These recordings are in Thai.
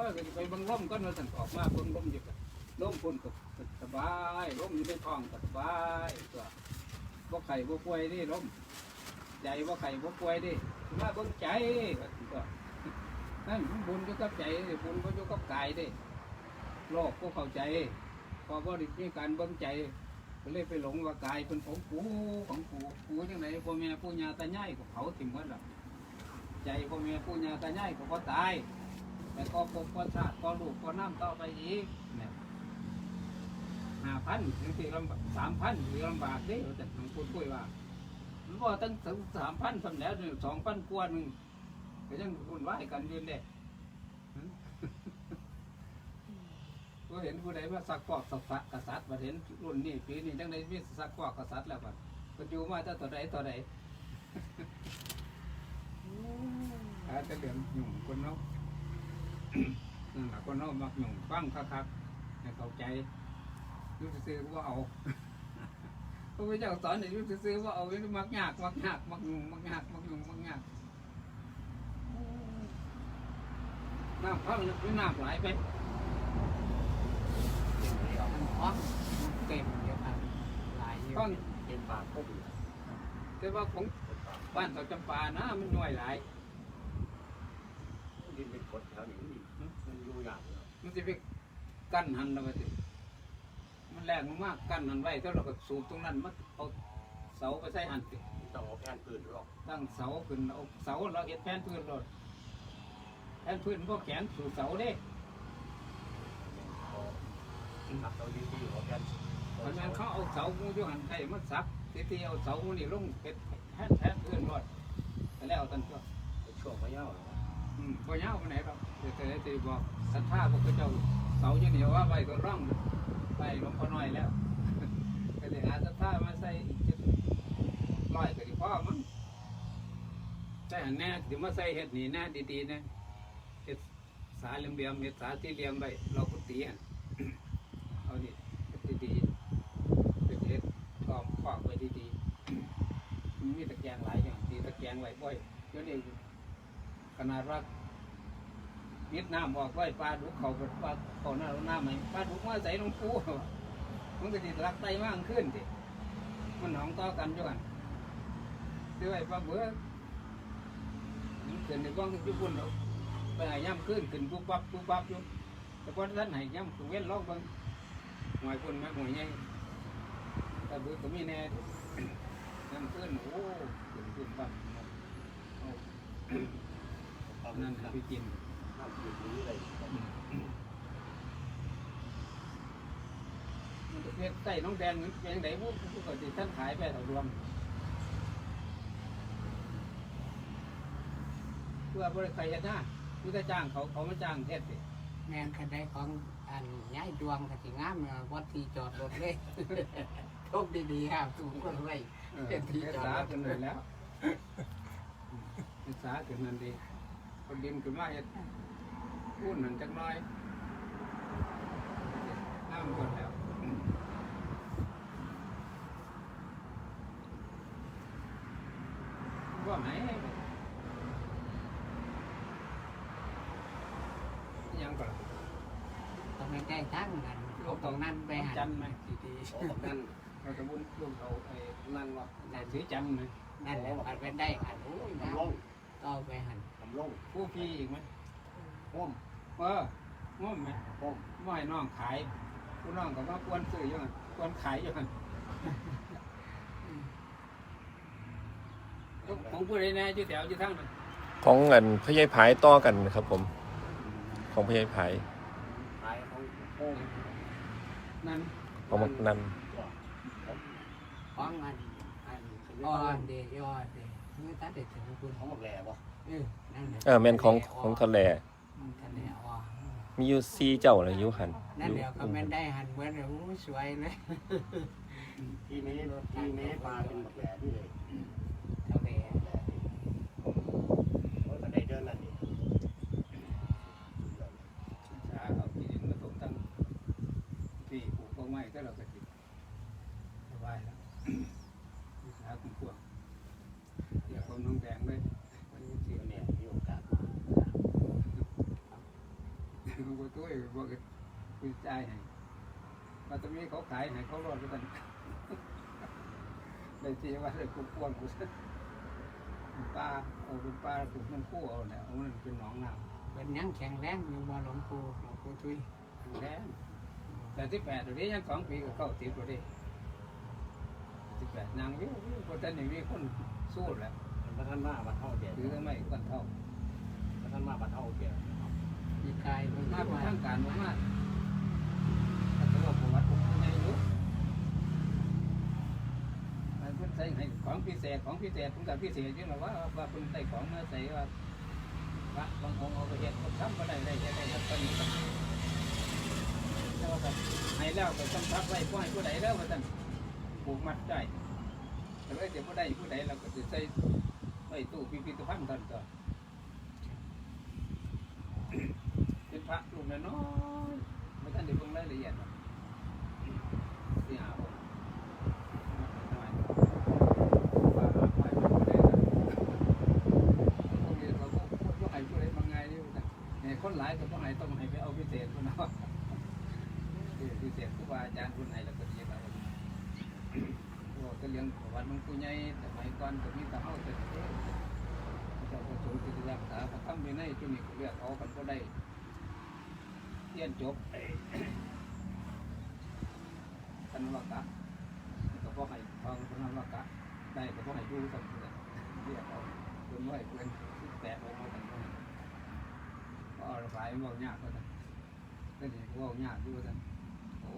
อ้ยก็จะไปเบิ่งร่มก็มาสั่นออกมาเบิ่งร่มอยู่กันร่มพุ่นก็สบายร่มอยู่ในท้องก็สบายตัวบ่ไข่บ่ป่วยดิร่มใจบ่ไข่บ่ป่วยดิมาเบิ่งใจก็ตัวนั่นบุญอยู่กับใจบุญบ่อยู่กับกายดิโลกบ่เข้าใจพอบ่ได้มีการเบิ่งใจก็เลยไปหลงว่ากายเป็นของกูของกูกูจังไหนพ่อแม่ปู่ย่าตายายก็เผาทิ้งหมดแล้วใจพ่อแม่ปู่ย่าตายายก็บ่ตาย แต่ก็ปกก็ชาติก็ลูกก็น้ำต่อไปอีกเนี่ยห้าพันถึงสี่ลำบากสามพันถึงลำบากเด้เราจะทำพูดคุยว่ามันว่าตั้งถึงสามพันทำแล้วเนี่ยสองพันกว่าหนึ่งก็ยังคุนไหวายกันอยืนเด้ก็เห็นผู้ใดว่าสักฟอกสักฟักกษัตริย์มาเห็นรุ่นนี้ปีนี้จังไดมีสักฟอกกษัตริย์แล้วบัดก็อยู่มาจะต่อใดต่อใดอาจจะเหลืองหยุ่งคนเนาะ นั่นแหละคนเนาะมักหยุ่งฟังคักๆให้เข้าใจอยุติซื้อๆว่าเอาพระพุทธเจ้าสอนให้อยุติซื้อๆว่าเอาไว้มักยากมักยากมักหยุ่งมักยากมักหยุ่งมักยากน้ำพังหรือน้ำไหลไปอ๋อเต็มเยอะครับหลายเยฟัอะงเต็มปากก็ดีแต่ว่าของบ้านเขาจำปานะมันน้อยหลายดินเป็นกดแถวนี้ มันอยู่ยากเนาะมันจะไปกั้นหันแล้วมันสิมันแรงมากๆกั้นหันไว้ถ้าเราก็สูบตรงนั้นมันเอาเสาไปใส่หันสิต้องเอาแผ่นพื้นหรอกตั้งเสาขึ้นเอาเสาเราเห็ดแผ่นพื้นรถแผ่นพื้นพวกแขนสู่เสาเด้เอาหักเอาดีดีเอาแผ่นเพราะฉะนั้นเขาเอาเสามูอยู่หันไทยมันซับทีทีเอาเสามูนี่ลงเป็นแผ่นแผ่นพื้นรถแล้วตันตัวช่วงพะเยาอืมพ อยาวมาไหนครับเดี๋ยวจะจะบอกศรัทธาพวกเจ้าเสาอย่างเหนียวว่าไปก็ร่องไปหลวงพ่อน้อยแล้วก็เลยหาศรัทธามาใส่อีกจุดร้อยก็ดีพ่อมั้งใส่หันแน่เดี๋ยวมาใส่เห็ดหนีแน่ดีๆนะเห็ดสาเหลี่ยมเห็ดสาที่เหลี่ยมไปเราก็ตีอะเอาดิเฮ็ดดีๆเป็นเห็ดกอมขวากไว้ดีๆมีตะแกรงหลายอย่างตีตะแกรงไว้บ่อยเดี๋ยวนี้ ขนาดว่ามิดน้ำออกไว้ปลาดุกเขาปลาเขาหน้าหน้ำไหมปลาดุกมาใส่ลงปูมันก็ติดรักไตมากขึ้นสิมันหนองต่อกันอยู่กันซื้ว้ปลาเบื่อมันเกิดในกล้องที่ญี่ปุ่นเราไปหายย่ำขึ้นขึ้นปุ๊บปั๊บปุ๊บปั๊บอยู่แต่พอท่านหายย่ำคือเว้นล็อกเบางหวยคนไหมหวยใหญ่แต่เบื่อก็มีแน่ย่ำขึ้นโอ้ขึ้นขึ้นปั๊บ นั่นั่นนไปกินน้ำอยู่นี้เลยมันจะเพชรใต้น้องแดงมันเป็นไงพวกปกติท่านขายไปเท่ารวม เพื่อบริใครเฮ็ดหน้าพุทธจ้างเขาเขามาจ้างเฮ็ดสิแมนคันได้ของอันย้ายดวงกสิงามวัดที่จอดรถเลยโชคดีๆครับสูงคนเลยเออเฮ็ดที่จอดสาขึ้นเลยแล้วเฮ็ดสาขึ้นนั่นดี คนดินขึ้นมาเฮ็ดพุ่นนั่นจักหน้อยน้ำกดแล้วว่าไหนยังก่อนต้องไม่ได้ตั้งกันเอาตรงนั้นไปหัจันทร์ไหมดีโอ้แบบนั้นเราจะบุญร่วมเอาไอ้นั่นวะๆนั่นสีจันทร์ไหมนั่นแหละมันเป็นได้หันโอ้ยนะทำลงต่อไปหันทำ ลงผู้พี่อีกไหมห้มเออง่อมไหมห้มไม่ให้น้องขายผู้น้องก็มาควนซื้ออยู่หันควนขายอยู่หันของผู้ใดแน่อยู่แถวอยู่ทางนั้นของเงินพญายผายต่อกันครับ ผม ของพญายผายหายของห้มนั่นของมักนันของอันอันอ่อนเดยอ่อนเดยเมื่อตัดเด็ดถึงคุณของหมกแหล่บ่ เออนั่นแหละเออแม่นของของทะเลมันทะเลอ่อนมีอยู่ซีเจ้าเลยอยู่หันนั่นอยู่เดี๋ยวก็แม่นได้หันเหมือนโอ้ยสวยเลยที่นี้ที่นี้ปลาเป็นหมกแหล่นี่เลยทะเลแหล่นี่โอ้ยมันได้เดินนั่นนี่ชาเอาที่ดินมาตกตั้งที่ปลูกต้นไม้ก็เราก็ติดสบายแล้ววิสาคุณพวกเดี๋ยวคนน้องแดงเลยวันนี้เสีย เนี่ยมีโอกาส หล วงปู่ตุ้ยบอกคุยจ่ายให้มาตรงนี้เขาขายให้เขารอดกันเลยทีว่าเลยกูกวนกูซะปลาเอาเป็นปลาถูกมันคู่เอาเนี่ยเอามันเป็นหนองน้เป็นยังแข็งแรงอยู่บ่หลวงปู่หลวงปู่ทุยำแรงแต่ที่แปดตัวนี้ยังสองปีก็เข้าติดตัวนี้ที่แปดนางวิววิวคนท่านนี่มีคนสู้แหล้วพระท่านมาบัดเท่าเดียวถือไม่ก้อนเท่าพระท่านมาบัดเท่าเดียวมี กายเป็นมามาเป็นว่าทางการมากๆถ้าตัวประวัติผมใหญ่ยุมันเพิ่นใส่ของพิเศษของพิเศษผมกับพิเศษจริงหรอว่าว่าเพิ่นใส่ของมาใส่ว่าพระบางองค์เอาไปเฮ็ดเขาทำก็ได้ได้ได้ได้ครับตอนนี้ก็แต่ว่าก็ให้แล้วก็ต้องทับไว้ผู้ให้ผู้ใดแล้วว่าท่านผูกมัดใจแต่ว่าจะผู้ใดผู้ใดเราก็จะใส่ไว้ตู้พิพิธภัณฑ์ท่านก็เป็น พระรูปน้อยๆไม่ท่านได้เบิ่งรายละเอียดหรอกสี่ห้าองค์น้อยๆว่าหาไปบ่ได้นะพวกนี้เขาก็บ่ให้ผู้ใดบางไงอยู่นะเนี่ยคนหลายก็บ่ให้ต้องให้ไปเอาพิเศษพุ่นเนาะเออพิเศษครูบาอาจารย์พุ่นให้แล้วก็ดีแล้วพวกก็เลี้ยงประวัติหลวงปู่ใหญ่สมัยก่อนก็มีแต่เฮาแต่เด้อเจ้าก็สงฆ์ที่รักษาพระธรรมวินัยที่นี่ก็เรียกเอากันบ่ได้ เรียนจบไอ้ธนวักะก็พอให้ฟังธนวักะได้ก็พอให้ดูสักเดือนเรียกเอาเพิ่นไว้เพิ่อนแปะออกมาตั้งแต่ก็ระบายเว้ายากก็ตั้งก็นี่เว้ายากอยู่ตั้งโอ้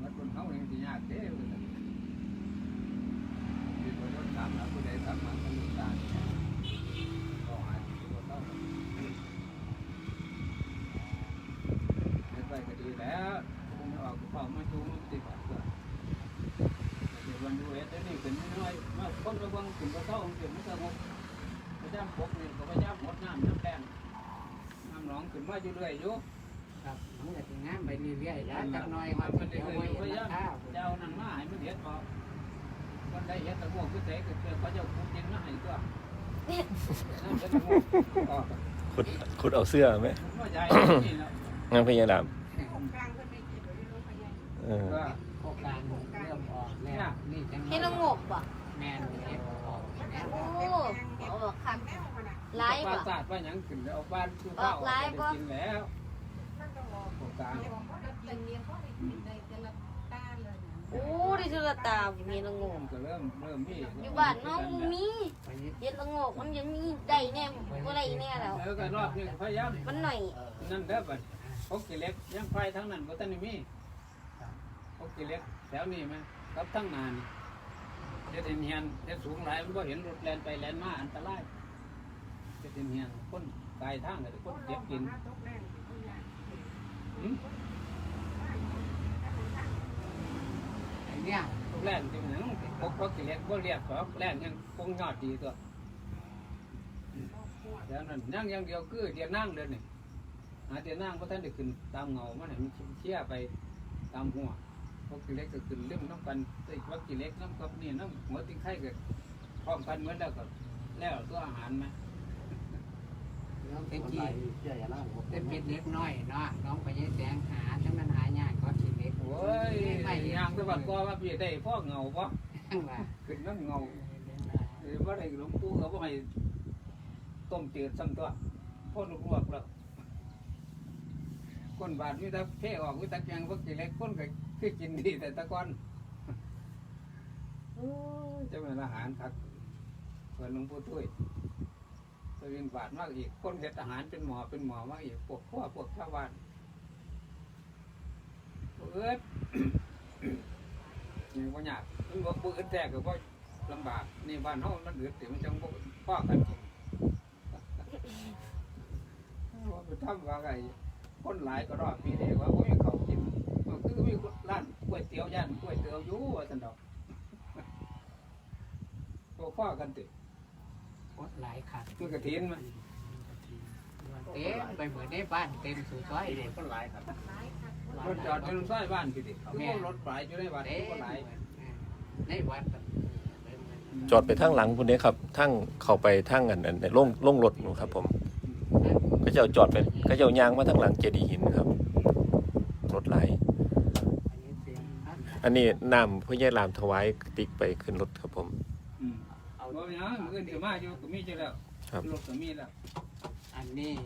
มันคนเฮายังสิยากเด้อว่าซั่นมีคนรถตามแล้วผู้ใดตามมาก็รู้ตามก็หายตัวเต้า เฮ็ด ไว้ก็ดีแล้วคงออกเฝ้ามาดูมันติดบาดก่อนเดี๋ยววันดูเฮ็ดได้นี่เป็นน้อยมาคนระวังถึงกระเซ้าของเสียงมันสงบพยายามปกนี่ก็พยายามหดน้ำน้ำแดงน้ำหนองขึ้นมาอยู่เรื่อยอยู่ครับมันก็สิงามไปเรื่อยๆแล้วจักหน่อยมัมันนเป็นเดี๋ยวเรื่ไว้อยๆพยายามเห็นราคาจะเอานั่นมาให้มันเฮ็ดพอคนได้เฮ็ดตะม่วงคือเสกคือเขาจะขุดดินมาให้ตัวน้ำเป็นตะม่วงก็ขุดขุดเอาเสื้อไหมมันว่าให ญ่นี่แหละงานพญาดามเออก็โครงการเริ่มออกแล้วนี่จังให้ละงกบ่แม่นเฮ็ดออกแล้วโอ้เอาบอกคักไลฟ์ปลาบ่สาดว่าหยังขึ้นแล้วเอาบ้านคือข้าวออกไลฟ์บ่ได้กินแล้วโครงการโอ้ได้ทุละตามีละงผกมก็เริ่มเริ่มมีอยู่บ้านน้องบ่มีไปยึดเฮ็ดละงกมันยังมีได้แน่บ่ได้แน่แล้ว แล้วก็รอบนี้พยายามมันหน่อยนั่นเด้อบัด พกกี่เล็กยังไฟทั้งนั้นบ่ทันได้มีพกกี่เล็กแถวนี้ไหมกับทั้งนานเฮ็ดเห็นเฮียนเฮ็ดสูงหลายมันบ่เห็นรถแล่นไปแล่นมาอันตรายเฮ็ดเห็นเฮียนคนกายทางก็คนเจ็บกินหืมไอ้เนี่ยแล่นที่มันพกพกกี่เล็กบ่เรียกหรอกแล่นยังคงยอดดีตัวแล้วนั้นนั่งอย่างเดียวคือเดียวนั่งเดินนี่ หาเดียวนั่งเพราะท่านได้ขึ้นตามเงามันให้มันเชี่ยไปตามหัวพกกี่เล็กก็ขึ้นเล่มน้ำกันติพกกี่เล็กน้ำกับนี่น้ำหัวติงไข่ก็พร้อมกันเหมือนแล้วก็แล้วตัวอาหารไหมน้องคเป็นนที่ไทยเชื่ออย่าล่าผมเป็นเป็นเล็กน้อยเนาะน้องไปยึดแสงหาถ้ามันหายากก็สิเล็กโอ้ยยางสะบัดก็ว่าพี่ได้พ่อเงาปะทั้งว่าขึ้นน้ำเงาหรือว่าได้หลวงปู่เขาบอกให้ต้มจืดซ้ำตัวพ่นลวกแล้ว คนบาดวิตาเพ่ออกวิตาแกงพวกกี่เล็กคนก็คือกินดีแต่ตะกอนโอ้ยเจะเป็นอาหารครับเปิดหลวงปู่ตุ้ยจะเป็นบาดมากอีกคนเห็ดอาหารเป็นหมอเป็นหมอมากอีกพวกพ่อพวกชาวบ้านเอิดนี่ว่าอยากมันบอกปืนแตกก็บ่ลำบากนี่บ้านเฮามันเดือดเดี๋ยวมันจังบ่พ่อกันกินว่าไปทำว่าไง คนหลายก็รอดปีเดียวว่าบ่มีเขาวกินก็คือมีร้านก๋วยเตี๋ยวย่านก๋วยเตี๋ยวอยู่ว่าซั่นดอกก็พ่อกันติโคตรหลายขัดคือกระถินมันเต็มไปเหมือนในบ้านเต็มสุดซอยไอเลเด็ยกคนหลายครับรถจอดอยู่ในซอยบ้านพี่ดิคือว่ารถปลายอยู่ในบ้านเต็คือมบ่หลายในวัดจอดไปทางหลังคุณเด้ครับทางเข้าไปทางอันอันในโล่งโล่งรถนู่นครับผม พเขาเจ้าจอดไปเขาเจ้ายางมาทางหลังเจดีย์หินครับรถไหลายอันนี้เสียงท่านอันนี้น้ำพ่อใหญ่รามถวายกระติกไปขึ้นรถครับผมอืมเอาบ่มีหยังมื้ออื่นเดี๋ยวมาอยู่ก็มีอยู่แล้วครับรถก็มีแล้วอันนี้